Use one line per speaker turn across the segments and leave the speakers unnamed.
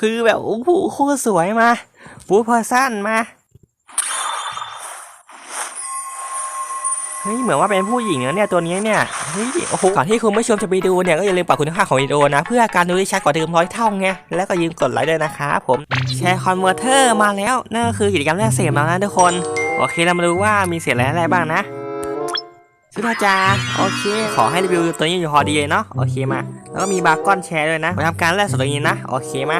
คือแบบโอ้โหโคตรสวยมาฟูพอสั้นมา เฮ้ย เหมือนว่าเป็นผู้หญิงนะเนี่ยตัวนี้เนี่ย เฮ้ย โอ้โห ก่อนที่คุณผู้ชมจะไปดูเนี่ย ก็อย่าลืมปรับคุณภาพของวิดีโอนะ เพื่อการดูที่ชัดกว่าเดิมร้อยเท่าไง แล้วก็ยืมกดไลค์ด้วยนะครับผม แชร์คอนเวอร์เตอร์มาแล้ว นั่นก็คือกิจกรรมแรกเสพแล้วนะทุกคน โอเค เรามาดูว่ามีเสียอะไรอะไรบ้างนะซื้อพาจาโอเค ขอให้รีวิวตัวนี้อยู่พอดีเลยเนาะ โอเคมา แล้วก็มีบาร์กอนแชร์ด้วยนะมาทำการแลกสดตัวนี้นะ โอเคมา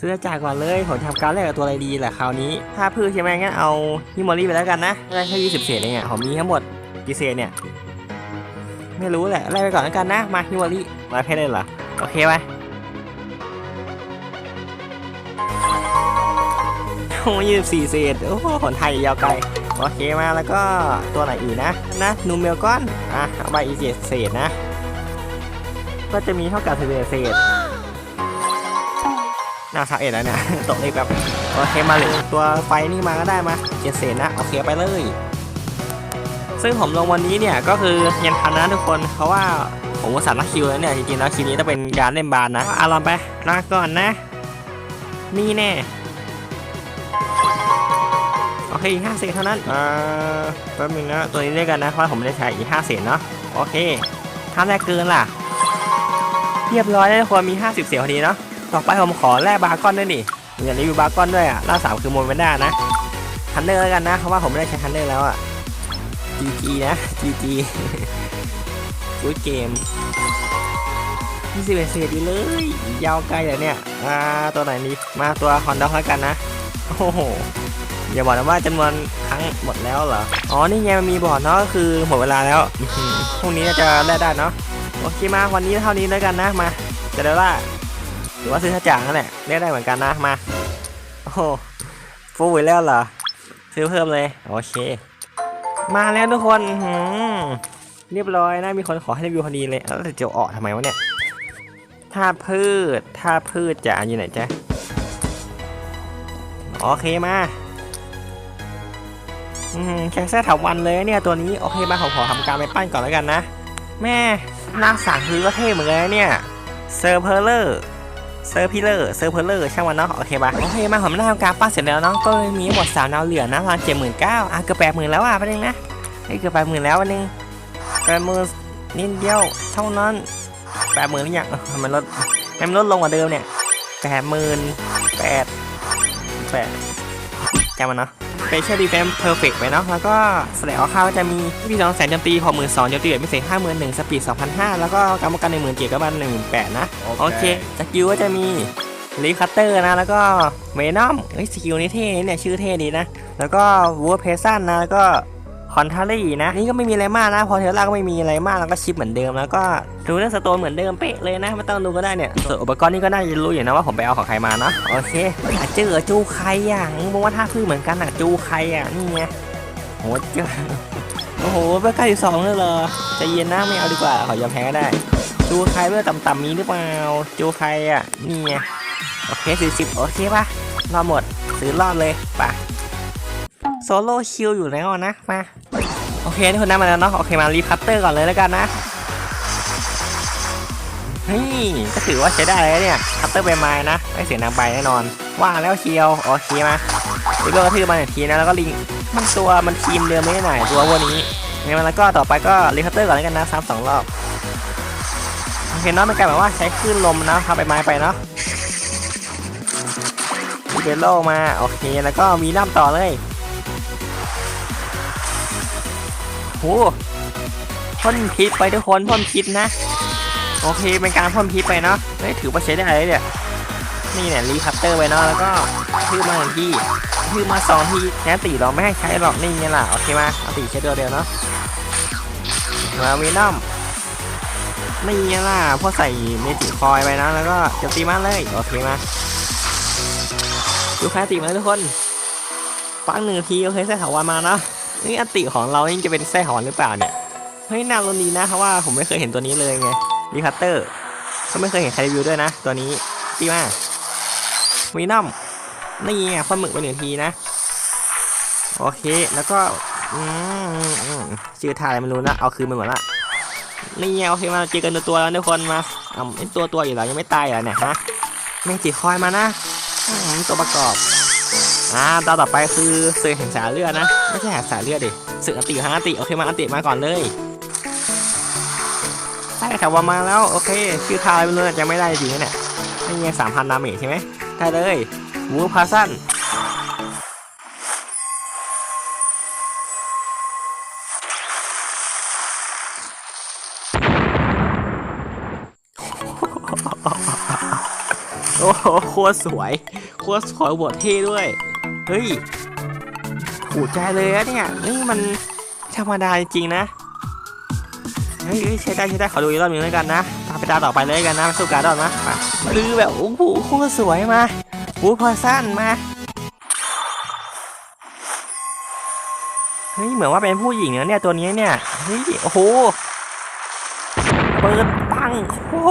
ซื้อจ่ายก่อนเลย ผมทำการแลกกับตัวอะไรดีแหละคราวนี้ ถ้าพืชใช่ไหมงั้นเอาฮิมอรี่ไปแล้วกันนะ ได้แค่ยี่สิบเศษเองอะผมมีทั้งหมดกี่เศษเนี่ย ไม่รู้แหละไล่ไปก่อนแล้วกันนะ มาฮิมอรี่มาเพชรได้เหรอ โอเคไหมโอ้ยี่สิบสี่เศษ โอ้โหคนไทยยาวไกล โอเคมาแล้วก็ตัวไหนอีกนะ นะ นูเมลก้อน อะเอาไปอีกเจ็ดเศษนะ ก็จะมีเท่ากับสิบเอ็ดเศษน่าสักเอ็ดแล้วเนี่ยตกเลขแบบโอเคมาเลยตัวไฟนี่มาก็ได้มาเจ็ดเศษนะโอเคไปเลย ซึ่งผมลงวันนี้เนี่ยก็คือยังทันนะทุกคนเพราะว่าผมก็สั่งนักคิวแล้วเนี่ยจริงๆแล้วคิวนี้ต้องเป็นการเล่นบานนะอารอนไปลาก่อนนะ นี่แน่โอเคอีกห้าเศษเท่านั้นอ่าแป๊บนึงนะตัวนี้เรียกกันนะเพราะผมไม่ได้ใช้อีกห้าเศษเนาะโอเคถ้าแรกเกินล่ะ เรียบร้อยแล้วทุกคนมี 50 เสียงพอดีเนาะต่อไปผมขอแลกบาร์กอนด้วยดิอยากรีวิวบาร์กอนด้วยอะล่าสามคือโมเมนด้านะทันเดอร์แล้วกันนะเพราะว่าผมไม่ได้ใช้ทันเดอร์แล้วอะ GG นะ GG กูเกม21เศษอยู่เลย ยาวไกลเลยเนี่ยอ่าตัวไหนนี้มาตัวฮอนด้าแล้วกันนะ โอ้โห อย่าบอกนะว่าจำนวนครั้งหมดแล้วเหรอ อ๋อ นี่ไงมันมีบอร์ดเนาะก็คือหมดเวลาแล้วพรุ่งนี้จะแลกได้เนาะ โอเคมาวันนี้เท่านี้แล้วกันนะมาจะได้ว่าหรือว่าซื้อท่าจ่างนั่นแหละเรียกได้เหมือนกันนะมาโอ้ฟูลไว้แล้วเหรอซื้อเพิ่มเลยโอเค มาแล้วทุกคนหืมเรียบร้อยนะมีคนขอให้รีวิวพอดีเลยแล้วจะออกทำไมวะเนี่ยถ้าพืชถ้าพืชจะอยู่ไหนจ๊ะโอเคมาแค่แค่ถาวันเลยเนี่ยตัวนี้โอเคมาผมขอทำการไปปั้นก่อนแล้วกันนะ แม่ หน้าสั่งคือก็เท่เหมือนกันนะเนี่ยเซอร์เพลเลอร์เซอร์พิเลอร์เซอร์เพลเลอร์ช่างมันเนาะโอเคปะโอเคมาผมได้ทำการปั้นเสร็จแล้วเนาะก็มีหมดสามดาวเหลือนะประมาณเจ็ดหมื่นเก้าอะเกือบแปดหมื่นแล้วอะประเด็นนะไอ้ยเกือบแปดหมื่นแล้ววันนึงแปดหมื่นนิดเดียวเท่านั้นแปดหมื่นหรือยังทำไมันลดทำไมมันลดลงกว่าเดิมเนี่ยแปดหมื่นแปดแปดจำมันเนาะ สเปเชียลดีเฟนเพอร์เฟกไปเนาะ แล้วก็แสดงว่าข้าวก็จะมีพี่สองแสนโจมตีหกหมื่นสองโจมตีแบบพิเศษห้าหมื่นหนึ่งสปีดสองพันห้าแล้วก็การป้องกันหนึ่งหมื่นเจ็ดก็บันหนึ่งแปดนะ โอเคสกิลก็จะมีรีคัตเตอร์นะ แล้วก็เวนอมเฮ้ยสกิลนี้เท่เนี่ยชื่อเท่ดีนะ แล้วก็วูฟเพซันนะ แล้วก็ คอนทารี่นะ นี่ก็ไม่มีอะไรมากนะ พอเทล่าก็ไม่มีอะไรมากแล้วก็ชิปเหมือนเดิมแล้วก็ดูเรื่องสโตนเหมือนเดิมเป๊ะเลยนะไม่ต้องดูก็ได้เนี่ยส่วนอุปกรณ์นี่ก็น่าจะรู้อยู่นะว่าผมไปเอาของใครมาเนาะโอเคอะเจอจูใครอะมึงว่าท่าพื้นเหมือนกันอะจูใครอะนี่ไงโหเจอโอ้โหเบอร์เก้าสิบสองเลยเหรอใจเย็นนะไม่เอาดีกว่าขอยอมแพ้ก็ได้จูใครเบอร์ต่ำๆมีหรือเปล่าจูใครอะนี่ไงโอเคสี่สิบโอเคปะรอหมดซื้อรอดเลยไปะ โซโล่คิวอยู่แล้วนะมาโอเคทุกคนได้มาแล้วเนาะโอเคมารีคัตเตอร์ก่อนเลยแล้วกันนะเฮ้ยก็ถือว่าใช้ได้เลยเนี่ยคัตเตอร์ใบไม้นะไม่เสียนางใบแน่นอน ว่าแล้วเชียวโอเคมาลิโก้ทือมาหนึ่งทีนะแล้วก็ลิงมันตัวมันทีมเดิมไม่ได้ไหนตัววกนี้งั้นแล้วก็ต่อไปก็รีคัตเตอร์ก่อนแล้วกันนะซ้ำสองรอบโอเคเนาะมันกายแบบว่าใช้คลื่นลมนะทำใบไม้ไปเนาะเบลโลมาโอเคแล้วก็มีน้ำต่อเลย โหพ่นพิษไปทุกคนพ่นพิษนะ โอเคเป็นการพ่นพิษไปเนาะเฮ้ยถือว่าใช้ได้เลยเนี่ยนี่เนี่ยรีคัปเตอร์ไปเนาะแล้วก็ทื่อมาหนึ่งที่ทื่อมาสองที่แค่ตีเราไม่ให้ใช้หรอกนี่ไงล่ะโอเคมาเอาตีใช้ตัวเดียวเนาะมาวีนัมนี่ไงล่ะพอใส่เมจิคอยไปนะแล้วก็จะตีมาเลยโอเคมาดูแคาติมาทุกคนฟังหนึ่งทีโอเคแส้ถาวรมาเนาะ นี่อติของเรานี่จะเป็นแส้ถาวรหรือเปล่าเนี่ยเฮ้ยน่ารุนดีนะเพราะว่าผมไม่เคยเห็นตัวนี้เลยไงรีคัตเตอร์ก็ไม่เคยเห็นใครรีวิวด้วยนะ ตัวนี้ดีมากวีนัมนี่ไงข้อหมึกไปหนึ่งทีนะ โอเคแล้วก็อืมชื่อทาอะไรไม่รู้นะเอาคืนไปหมดละนี่ไงโอเคมาเจอกันตัวแล้วทุกคนมาอ่าไอ้ตัวตัวอยู่เหรอยังไม่ตายเหรอเนี่ยฮะเมจิคอยมานะอืมตัวประกอบ อ่าตอนต่อไปคือเสือแห่งสายเลือดนะ ไม่ใช่แห่งสายเลือดดิสื่ออติฮะอติโอเคมาอติมาก่อนเลยใช่ครับว่ามาแล้วโอเคชื่อทายไปเลยยังไม่ได้จริงๆเนี่ยไม่ยังสามพันดาเมจใช่ไหมได้เลยวูพาซันโอ้โหโคตรสวย โคตรสวยบทเท่ด้วย เฮ้ยถูกใจเลยอะเนี่ยนี่มันธรรมดาจริงนะเฮ้ยเฮ้ยใช้ได้ใช้ได้ขอดูอีกรอบหนึงแล้วกันนะตามไปตาต่อไปเลยกันนะสู้การดอนนะมาคือแบบโอ้โหโคตรสวยมาวูพอสั้นมาเฮ้ยเหมือนว่าเป็นผู้หญิงนะเนี่ยตัวนี้เนี่ยเฮ้ยโอ้โหเปิดปังโอ้โห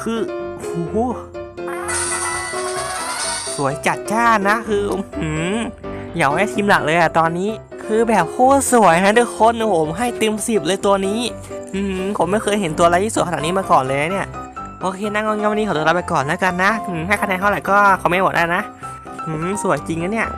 คือโอ้โห วยจัดจ้านนะคืออื้อหืมอยากให้ทีมหลักเลยอะตอนนี้ คือแบบโคตรสวยนะทุกคนโอ้โหผมให้เต็มสิบเลยตัวนี้อืมผมไม่เคยเห็นตัวอะไรที่สวยขนาดนี้มาก่อนเลยเนี่ยโอเคนะงั้นวันนี้ขอตัวลาไปก่อนแล้วกันนะอืมให้คะแนนเท่าไหร่ก็คอมเมนต์บอกได้นะอืมสวยจริงนะเนี่ย